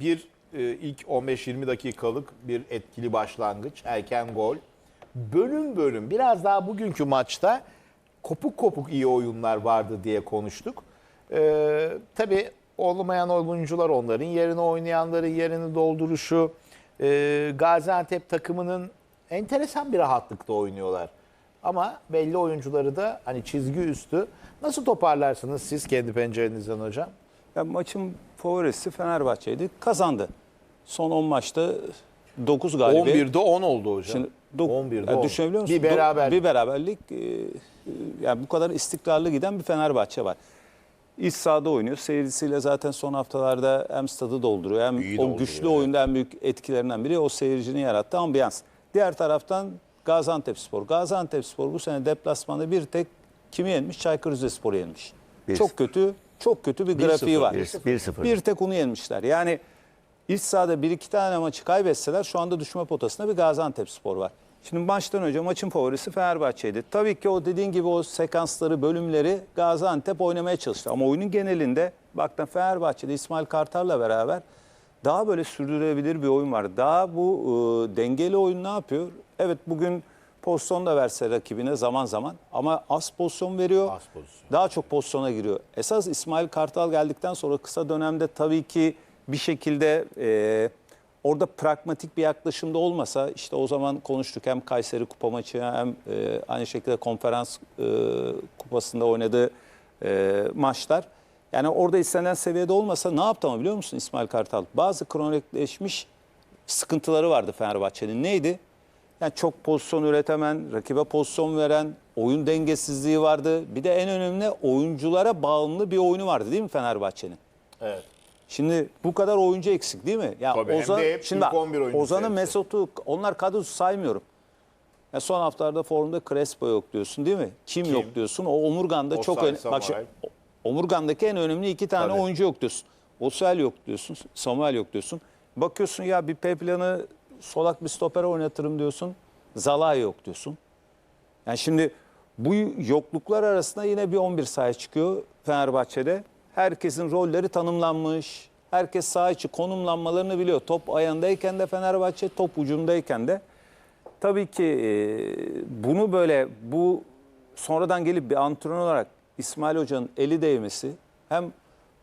bir e, ilk 15-20 dakikalık bir etkili başlangıç, erken gol. Bölüm bölüm biraz daha bugünkü maçta kopuk kopuk iyi oyunlar vardı diye konuştuk. Ee, tabii olmayan oyuncular onların yerine oynayanların yerini dolduruşu. Ee, Gaziantep takımının enteresan bir rahatlıkta oynuyorlar. Ama belli oyuncuları da hani çizgi üstü. Nasıl toparlarsınız siz kendi pencerenizden hocam? Ya maçın favorisi Fenerbahçe'ydi. Kazandı. Son 10 maçta 9 galibiyet. 11'de 10 oldu hocam. Şimdi dok- 11'de ya 10. düşünebiliyor musun? Bir beraber. Do- Bir beraberlik. e, e, yani bu kadar istikrarlı giden bir Fenerbahçe var. İç sahada oynuyor. Seyircisiyle zaten son haftalarda hem stadı dolduruyor hem İyi o güçlü evet. oyunda en büyük etkilerinden biri o seyircinin yarattığı ambiyans. Diğer taraftan Gaziantepspor. Gaziantepspor bu sene deplasmanda bir tek kimi yenmiş? Çaykur Rizespor'u yenmiş. Bir- Çok kötü, çok kötü bir grafiği var. 1-0. Bir tek onu yenmişler. Yani iç sahada bir iki tane maçı kaybetseler şu anda düşme potasında bir Gaziantep spor var. Şimdi maçtan önce maçın favorisi Fenerbahçe'ydi. Tabii ki o dediğin gibi o sekansları, bölümleri Gaziantep oynamaya çalıştı. Ama oyunun genelinde baktın Fenerbahçe'de İsmail Kartal'la beraber daha böyle sürdürülebilir bir oyun var. Daha bu e, dengeli oyun ne yapıyor? Evet bugün pozisyon da verse rakibine zaman zaman ama az pozisyon veriyor. Az pozisyon. Daha çok pozisyona giriyor. Esas İsmail Kartal geldikten sonra kısa dönemde tabii ki bir şekilde e, orada pragmatik bir yaklaşımda olmasa işte o zaman konuştuk hem Kayseri Kupa maçı hem e, aynı şekilde konferans e, kupasında oynadığı e, maçlar. Yani orada istenen seviyede olmasa ne yaptı ama biliyor musun İsmail Kartal? Bazı kronikleşmiş sıkıntıları vardı Fenerbahçe'nin. Neydi? Yani çok pozisyon üretemen, rakibe pozisyon veren, oyun dengesizliği vardı. Bir de en önemli oyunculara bağımlı bir oyunu vardı değil mi Fenerbahçe'nin? Evet. Şimdi bu kadar oyuncu eksik değil mi? Ya Tabii, hem Ozan, de hep şimdi ilk bak, 11 oyuncusu Ozan'ı, hepsi. Mesut'u onlar kadrosu saymıyorum. Ya son haftalarda formda Crespo yok diyorsun değil mi? Kim, Kim? yok diyorsun? O omurganda Osay, çok önemli. Bak şimdi, Samuel. omurgandaki en önemli iki tane Tabii. oyuncu yok diyorsun. Osel yok diyorsun. Samuel yok diyorsun. Bakıyorsun ya bir P planı solak bir stoper oynatırım diyorsun. Zalai yok diyorsun. Yani şimdi bu yokluklar arasında yine bir 11 sahaya çıkıyor Fenerbahçe'de. Herkesin rolleri tanımlanmış. Herkes saha içi konumlanmalarını biliyor. Top ayağındayken de Fenerbahçe, top ucundayken de. Tabii ki e, bunu böyle bu sonradan gelip bir antrenör olarak İsmail Hoca'nın eli değmesi hem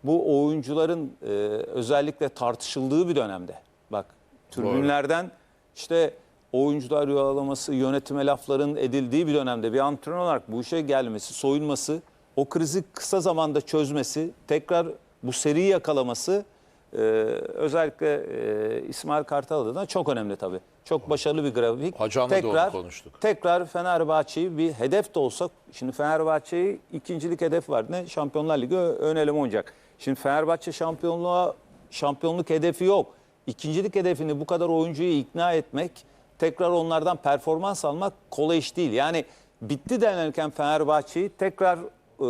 bu oyuncuların e, özellikle tartışıldığı bir dönemde. Bak tribünlerden işte oyuncular rüyalaması, yönetime lafların edildiği bir dönemde bir antrenör olarak bu işe gelmesi, soyunması, o krizi kısa zamanda çözmesi, tekrar bu seriyi yakalaması e, özellikle e, İsmail Kartal adına çok önemli tabii. Çok başarılı bir grafik. Hocamla da onu konuştuk. Tekrar Fenerbahçe'yi bir hedef de olsak, şimdi Fenerbahçe'yi ikincilik hedef var. Ne? Şampiyonlar Ligi ön eleme oynayacak. Şimdi Fenerbahçe şampiyonluğa şampiyonluk hedefi yok. İkincilik hedefini bu kadar oyuncuyu ikna etmek, tekrar onlardan performans almak kolay iş değil. Yani bitti denirken Fenerbahçe'yi tekrar e,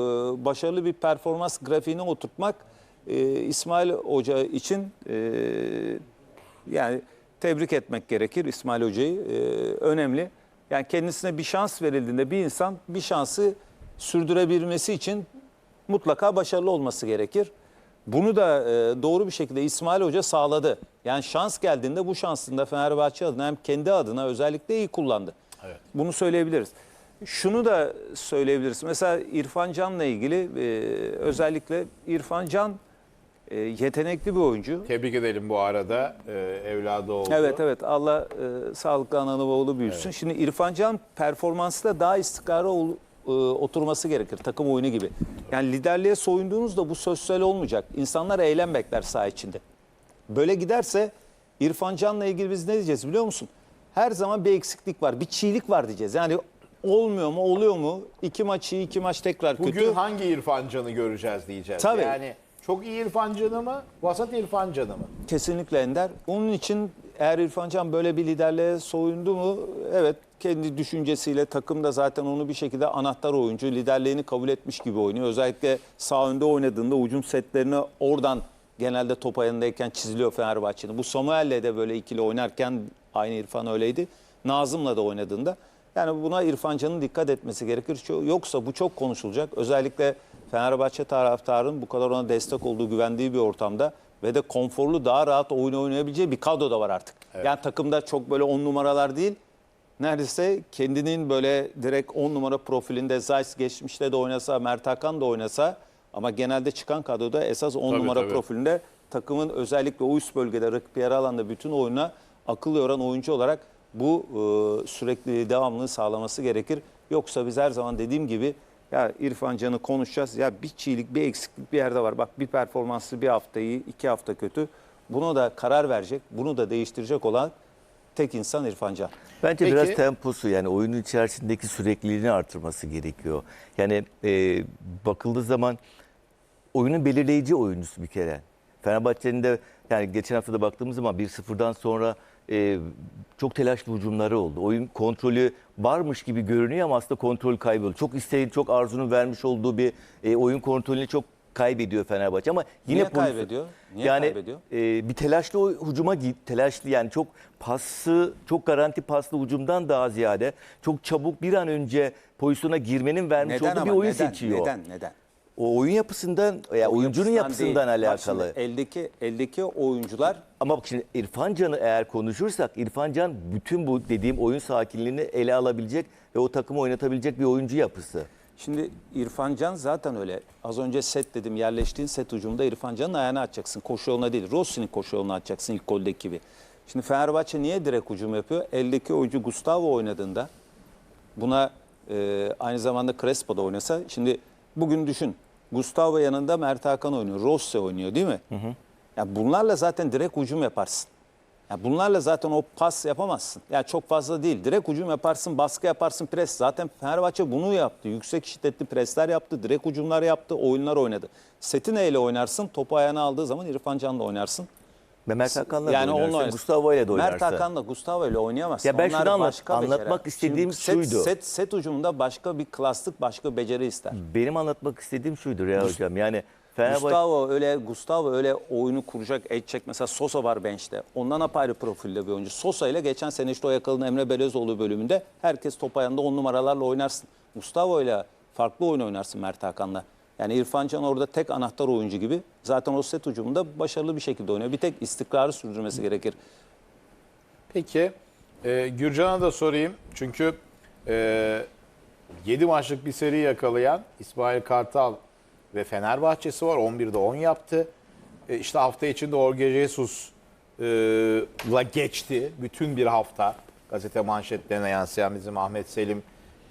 başarılı bir performans grafiğine oturtmak e, İsmail Hoca için e, yani tebrik etmek gerekir İsmail Hoca'yı. Ee, önemli. Yani kendisine bir şans verildiğinde bir insan bir şansı sürdürebilmesi için mutlaka başarılı olması gerekir. Bunu da e, doğru bir şekilde İsmail Hoca sağladı. Yani şans geldiğinde bu şansını da Fenerbahçe adına hem kendi adına özellikle iyi kullandı. Evet. Bunu söyleyebiliriz. Şunu da söyleyebiliriz. Mesela İrfan Can'la ilgili e, özellikle İrfan Can e, yetenekli bir oyuncu. Tebrik edelim bu arada. Ee, evladı oldu. Evet evet Allah e, sağlıklı analı oğlu büyüsün. Şimdi İrfan Can performansı da daha istikrarlı ol- e, oturması gerekir takım oyunu gibi. Yani liderliğe soyunduğunuzda bu sosyal olmayacak. İnsanlar eylem bekler saha içinde. Böyle giderse İrfan Can'la ilgili biz ne diyeceğiz biliyor musun? Her zaman bir eksiklik var, bir çiğlik var diyeceğiz. Yani olmuyor mu, oluyor mu? İki maç iyi, iki maç tekrar Bugün kötü. hangi İrfan Can'ı göreceğiz diyeceğiz. Tabii. Yani çok iyi İrfan Can'ı mı? Vasat İrfan Can'ı mı? Kesinlikle Ender. Onun için eğer İrfan Can böyle bir liderliğe soyundu mu? Evet kendi düşüncesiyle takım da zaten onu bir şekilde anahtar oyuncu liderliğini kabul etmiş gibi oynuyor. Özellikle sağ önde oynadığında ucum setlerini oradan genelde top ayağındayken çiziliyor Fenerbahçe'nin. Bu Samuel'le de böyle ikili oynarken aynı İrfan öyleydi. Nazım'la da oynadığında. Yani buna İrfan Can'ın dikkat etmesi gerekir. Yoksa bu çok konuşulacak. Özellikle Fenerbahçe taraftarın bu kadar ona destek olduğu, güvendiği bir ortamda ve de konforlu daha rahat oyun oynayabileceği bir kadro da var artık. Yani takımda çok böyle on numaralar değil. Neredeyse kendinin böyle direkt 10 numara profilinde Zayt geçmişte de oynasa, Mert Hakan da oynasa ama genelde çıkan kadroda esas 10 Tabii, numara tabii. profilinde takımın özellikle o üst bölgede rakip yarı alanda bütün oyuna akıl yoran oyuncu olarak bu e, sürekli devamlılığı sağlaması gerekir. Yoksa biz her zaman dediğim gibi ya İrfan Can'ı konuşacağız. Ya bir çiğlik, bir eksiklik bir yerde var. Bak bir performansı bir hafta iyi, iki hafta kötü. Buna da karar verecek, bunu da değiştirecek olan tek insan İrfan Can. Bence Peki- biraz temposu yani oyunun içerisindeki sürekliliğini artırması gerekiyor. Yani e, bakıldığı zaman oyunun belirleyici oyuncusu bir kere. Fenerbahçe'nin de yani geçen hafta da baktığımız zaman 1-0'dan sonra e, çok telaşlı hücumları oldu. Oyun kontrolü varmış gibi görünüyor ama aslında kontrol kayboluyor. Çok isteğin, çok arzunun vermiş olduğu bir e, oyun kontrolünü çok kaybediyor Fenerbahçe ama yine Niye pozisyon- kaybediyor? Niye yani kaybediyor? e, bir telaşlı hücuma git, telaşlı yani çok paslı, çok garanti paslı hücumdan daha ziyade çok çabuk bir an önce pozisyona girmenin vermiş Neden olduğu ama bir oyun neden? seçiyor. Neden? Neden? O oyun yapısından, ya oyuncunun yapısından değil. Bak alakalı. şimdi eldeki eldeki oyuncular Ama bak şimdi İrfan Can'ı eğer konuşursak İrfan Can bütün bu dediğim oyun sakinliğini ele alabilecek ve o takımı oynatabilecek bir oyuncu yapısı. Şimdi İrfan Can zaten öyle. Az önce set dedim yerleştiğin set ucunda İrfan Can'ın ayağını atacaksın. Koşu yoluna değil. Rossi'nin koşu yoluna atacaksın ilk goldeki gibi. Şimdi Fenerbahçe niye direkt hücum yapıyor? Eldeki oyuncu Gustavo oynadığında buna e, aynı zamanda Crespo da oynasa. Şimdi bugün düşün. Gustavo yanında Mert Hakan oynuyor. Rossi oynuyor değil mi? Ya bunlarla zaten direkt hücum yaparsın. Ya bunlarla zaten o pas yapamazsın. Yani çok fazla değil. Direkt hücum yaparsın, baskı yaparsın, pres. Zaten Fenerbahçe bunu yaptı. Yüksek şiddetli presler yaptı, direkt hücumlar yaptı, oyunlar oynadı. Seti neyle oynarsın? Topu ayağına aldığı zaman İrfan Can'la oynarsın. Mehmet Hakan'la yani da oynarsa. Gustavo ile de oynarsa. Mert Hakan'la Gustavo ile oynayamazsın. Ya ben Onlar şunu anlat- başka anlatmak istediğim Şimdi set, şuydu. Set, set hücumunda başka bir klaslık, başka beceri ister. Benim anlatmak istediğim şuydur ya hocam. Yani Fenerbahçe Gustavo öyle Gustavo öyle oyunu kuracak, edecek. Mesela Sosa var bench'te. Ondan apayrı profilde bir oyuncu. Sosa ile geçen sene işte o yakalanan Emre Belezoğlu bölümünde herkes top ayağında on numaralarla oynarsın. Gustavo ile farklı oyun oynarsın Mert Hakan'la. Yani İrfan Can orada tek anahtar oyuncu gibi. Zaten o set hücumunda başarılı bir şekilde oynuyor. Bir tek istikrarı sürdürmesi gerekir. Peki e, Gürcan'a da sorayım. Çünkü e, 7 maçlık bir seri yakalayan İsmail Kartal ve Fenerbahçe'si var. 11'de 10 yaptı. E, işte hafta içinde Jorge Jesus e, geçti. Bütün bir hafta gazete manşetlerine yansıyan bizim Ahmet Selim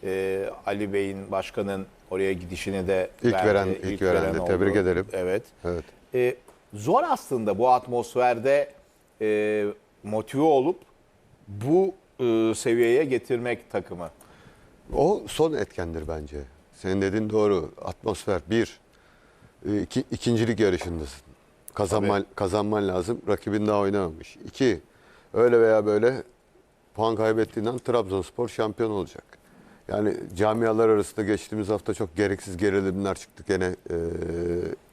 e, Ali Bey'in başkanın oraya gidişini de İlk verdi. veren- ilk veren de. oldu. Tebrik ederim. Evet. Evet. E, zor aslında bu atmosferde e, motive olup bu e, seviyeye getirmek takımı. O son etkendir bence. Senin dediğin doğru. Atmosfer bir. E, iki, ikincilik yarışındasın. Kazanman, kazanman lazım. Rakibin daha oynamamış. İki. Öyle veya böyle puan kaybettiğinden Trabzonspor şampiyon olacak. Yani camialar arasında geçtiğimiz hafta çok gereksiz gerilimler çıktı. Gene e,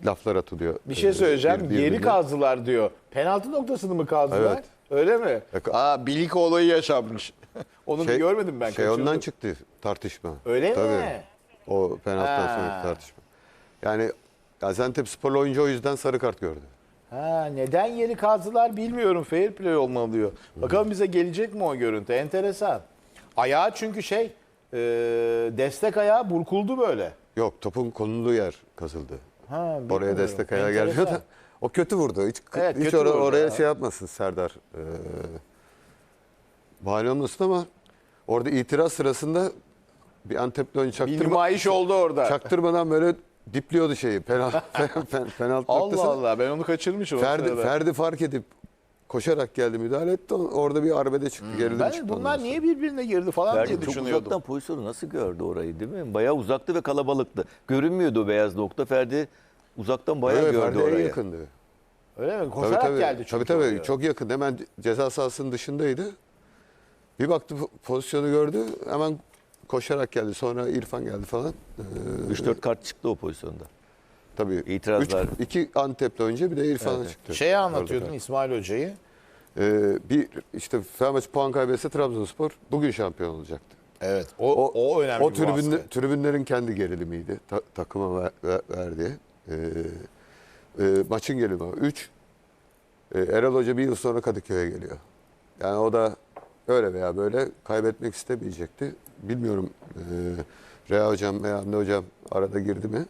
laflar atılıyor. Bir şey E, söyleyeceğim. bir- Yeri kazdılar diyor. Penaltı noktasını mı kazdılar? Evet. Öyle mi? Yok. Aa Bilik olayı yaşanmış. Onu Şey- görmedim ben. Şey kaçırdım. ondan çıktı tartışma. Öyle Tabii. mi? O penaltıdan Ha. sonraki tartışma. Yani Gaziantep sporlu oyuncu o yüzden sarı kart gördü. Ha, neden yeri kazdılar bilmiyorum. Fair play olmalı diyor. Bakalım bize gelecek mi o görüntü? Enteresan. Ayağı çünkü şey e, destek ayağı burkuldu böyle. Yok topun konulduğu yer kazıldı. Ha, Oraya bilmiyorum. destek ayağı gelmiyor da. O kötü vurdu. Hiç, Evet, hiç kötü ora- vurdu oraya ya. şey yapmasın Serdar. Ee, bahane olmasın ama orada itiraz sırasında bir Antepli oyuncu Bir çaktırma, nümayiş oldu orada. çaktırmadan böyle dipliyordu şeyi. Penal, pen, pen, penaltı Allah noktasına. Allah ben onu kaçırmışım. o Ferdi, sırada. Ferdi fark edip koşarak geldi müdahale etti. Orada bir arbede çıktı. Hmm. Ben çıktı. bunlar sonra. niye birbirine girdi falan diye Ferdi çok düşünüyordum. uzaktan pozisyonu nasıl gördü orayı değil mi? Bayağı uzaktı ve kalabalıktı. Görünmüyordu o beyaz nokta. Ferdi uzaktan bayağı Evet, gördü Ferdi orayı. yakındı. Öyle mi? Tabii Koşarak tabii. geldi çünkü. Tabii tabii. oraya. Çok yakın. Hemen ceza sahasının dışındaydı. Bir baktı po- pozisyonu gördü. Hemen koşarak geldi. Sonra İrfan geldi falan. Ee, 3-4 kart çıktı o pozisyonda. Tabii. İtirazlar. Üç, iki Antep'li önce bir de İrfan'a çıktı. Şeyi anlatıyordun Orada. İsmail Hoca'yı. Ee, bir işte Fenerbahçe puan kaybetse Trabzonspor bugün şampiyon olacaktı. Evet. O, o, önemli O bir tribünle, baskı. tribünlerin kendi gerilimiydi. Ta- takıma ver, ver, verdiği. Ee, e, maçın gerilimi. Üç, E, Erol Hoca bir yıl sonra Kadıköy'e geliyor. Yani o da öyle veya böyle kaybetmek istemeyecekti. Bilmiyorum e, Rea Hocam veya Hamdi Hocam arada girdi mi?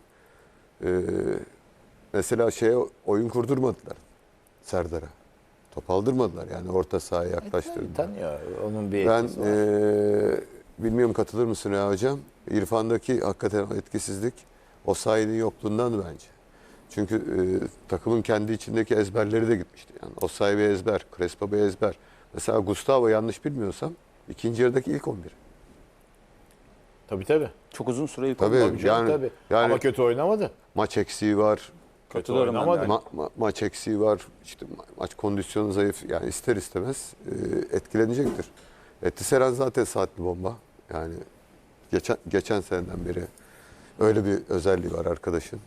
E, mesela şeye oyun kurdurmadılar Serdar'a. Top aldırmadılar yani orta sahaya yaklaştırdılar. Tanıyor. Onun bir Ben eee, bilmiyorum katılır mısın ya hocam? İrfan'daki hakikaten etkisizlik o sahinin yokluğundan bence. Çünkü eee, takımın kendi içindeki ezberleri de gitmişti. Yani o sahibi ezber, Crespo bir ezber. Mesela Gustavo yanlış bilmiyorsam ikinci yarıdaki ilk 11. Tabii tabii. Çok uzun süre ilk Tabii. Tabii yani- tabii. yani- Ama kötü oynamadı. Maç eksiği var, Kötü Katılıyorum ben de. oynamadı. ma- ma- maç eksiği var. İşte ma- maç kondisyonu zayıf. Yani ister istemez eee, etkilenecektir. Etiseren zaten saatli bomba. Yani geçen geçen seneden beri öyle bir özelliği var arkadaşın.